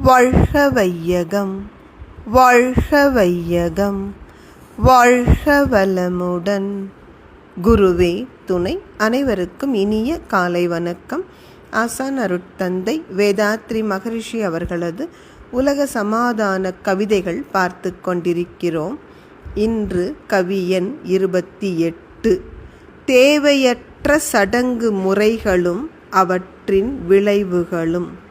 வாழ்க வையகம் வாழ்க வையகம் வாழ்க வளமுடன் குருவே துணை அனைவருக்கும் இனிய காலை வணக்கம். ஆசான் அருட்தந்தை வேதாத்ரி மகரிஷி அவர்களது உலக சமாதான கவிதைகள் பார்த்து கொண்டிருக்கிறோம். இன்று கவியன் இருபத்தி எட்டு. தேவையற்ற சடங்கு முறைகளும் அவற்றின் விளைவுகளும்.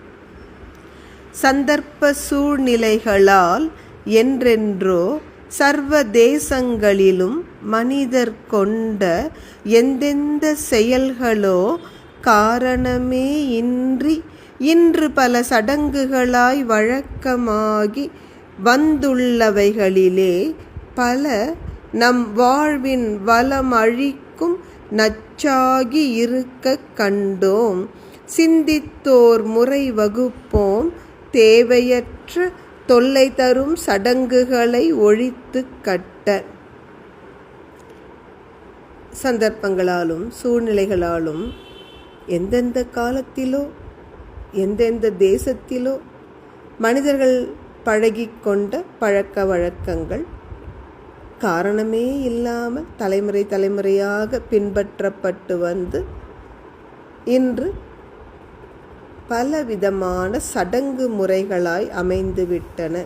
சந்தர்ப்ப சூழ்நிலைகளால் என்றென்றோ சர்வ தேசங்களிலும் மனிதர் கொண்ட எந்தெந்த செயல்களோ காரணமே இன்றி இன்று பல சடங்குகளாய் வழக்கமாகி வந்துள்ளவைகளிலே பல நம் வாழ்வின் வளம் அழிக்கும் நச்சாகி இருக்க கண்டோம். சிந்தித்தோர் முறை வகுப்போம். தேவையற்ற தொல்லை தரும் சடங்குகளை ஒழித்து கட்ட சந்தர்ப்பங்களாலும் சூழ்நிலைகளாலும் எந்தெந்த காலத்திலோ எந்தெந்த தேசத்திலோ மனிதர்கள் பழகிக்கொண்ட பழக்க வழக்கங்கள் காரணமே இல்லாமல் தலைமுறை தலைமுறையாக பின்பற்றப்பட்டு வந்து இன்று பலவிதமான சடங்கு முறைகளாய் அமைந்துவிட்டன.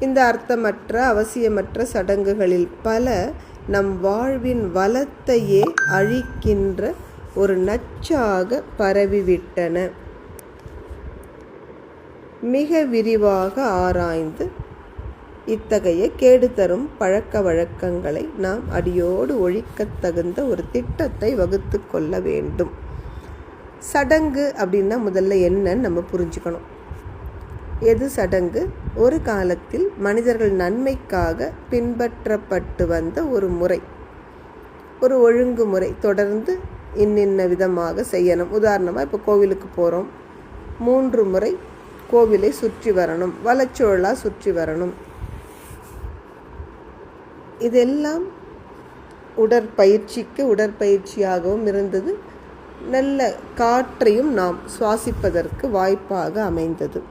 இந்த அர்த்தமற்ற அவசியமற்ற சடங்குகளில் பல நம் வாழ்வின் வளத்தையே அழிக்கின்ற ஒரு நச்சாக பரவிவிட்டன. மிக விரிவாக ஆராய்ந்து இத்தகைய கேடு தரும் பழக்க வழக்கங்களை நாம் அடியோடு ஒழிக்கத் தகுந்த ஒரு திட்டத்தை வகுத்து கொள்ள வேண்டும். சடங்கு அப்படின்னா முதல்ல என்னன்னு நம்ம புரிஞ்சுக்கணும். எது சடங்கு? ஒரு காலத்தில் மனிதர்கள் நன்மைக்காக பின்பற்றப்பட்டு வந்த ஒரு முறை. ஒரு ஒழுங்குமுறை தொடர்ந்து இன்னின்ன விதமாக செய்யணும். உதாரணமாக இப்போ கோவிலுக்கு போகிறோம் மூன்று முறை கோவிலை சுற்றி வரணும். வலச்சோழலாக சுற்றி வரணும். இதெல்லாம் உடற்பயிற்சிக்கு உடற்பயிற்சியாகவும் இருந்தது. நல்ல காற்றையும் நாம் சுவாசிப்பதற்கு வாய்ப்பாக அமைந்தது.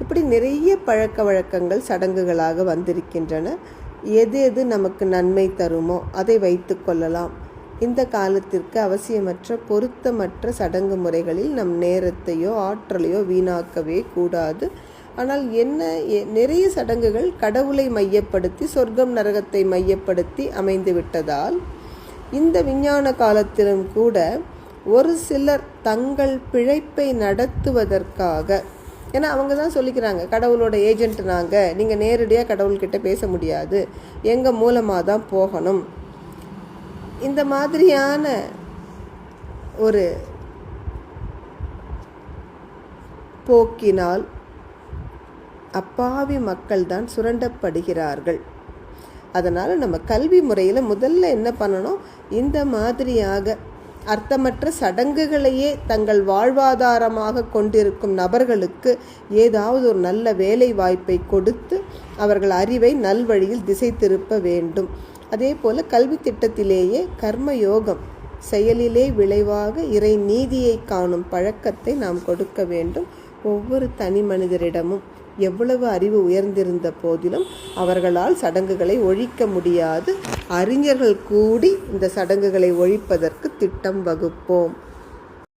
இப்படி நிறைய பழக்க வழக்கங்கள் சடங்குகளாக வந்திருக்கின்றன. எது எது நமக்கு நன்மை தருமோ அதை வைத்து கொள்ளலாம். இந்த காலத்திற்கு அவசியமற்ற பொருத்தமற்ற சடங்கு முறைகளில் நம் நேரத்தையோ ஆற்றலையோ வீணாக்கவே கூடாது. ஆனால் என்ன நிறைய சடங்குகள் கடவுளை மையப்படுத்தி சொர்க்கம் நரகத்தை மையப்படுத்தி அமைந்து விட்டதால் இந்த விஞ்ஞான காலத்திலும் கூட ஒரு சிலர் தங்கள் பிழைப்பை நடத்துவதற்காக ஏன்னா அவங்க தான் சொல்லிக்கிறாங்க கடவுளோட ஏஜென்ட் நாங்கள் நீங்கள் நேரடியாக கடவுள்கிட்ட பேச முடியாது எங்கள் மூலமாக தான் போகணும். இந்த மாதிரியான ஒரு போக்கினால் அப்பாவி மக்கள் தான் சுரண்டப்படுகிறார்கள். அதனால் நம்ம கல்வி முறையில் முதல்ல என்ன பண்ணணும்? இந்த மாதிரியாக அர்த்தமற்ற சடங்குகளையே தங்கள் வாழ்வாதாரமாக கொண்டிருக்கும் நபர்களுக்கு ஏதாவது ஒரு நல்ல வேலை வாய்ப்பை கொடுத்து அவர்கள் அறிவை நல்வழியில் திசை திருப்ப வேண்டும். அதே போல் கல்வி திட்டத்திலேயே கர்மயோகம் செயலிலே விளைவாக இறை நீதியை காணும் பழக்கத்தை நாம் கொடுக்க வேண்டும். ஒவ்வொரு தனி மனிதரிடமும். எவ்வளவு அறிவு உயர்ந்திருந்த போதிலும் அவர்களால் சடங்குகளை ஒழிக்க முடியாது. அறிஞர்கள் கூடி இந்த சடங்குகளை ஒழிப்பதற்கு திட்டம் வகுப்போம்.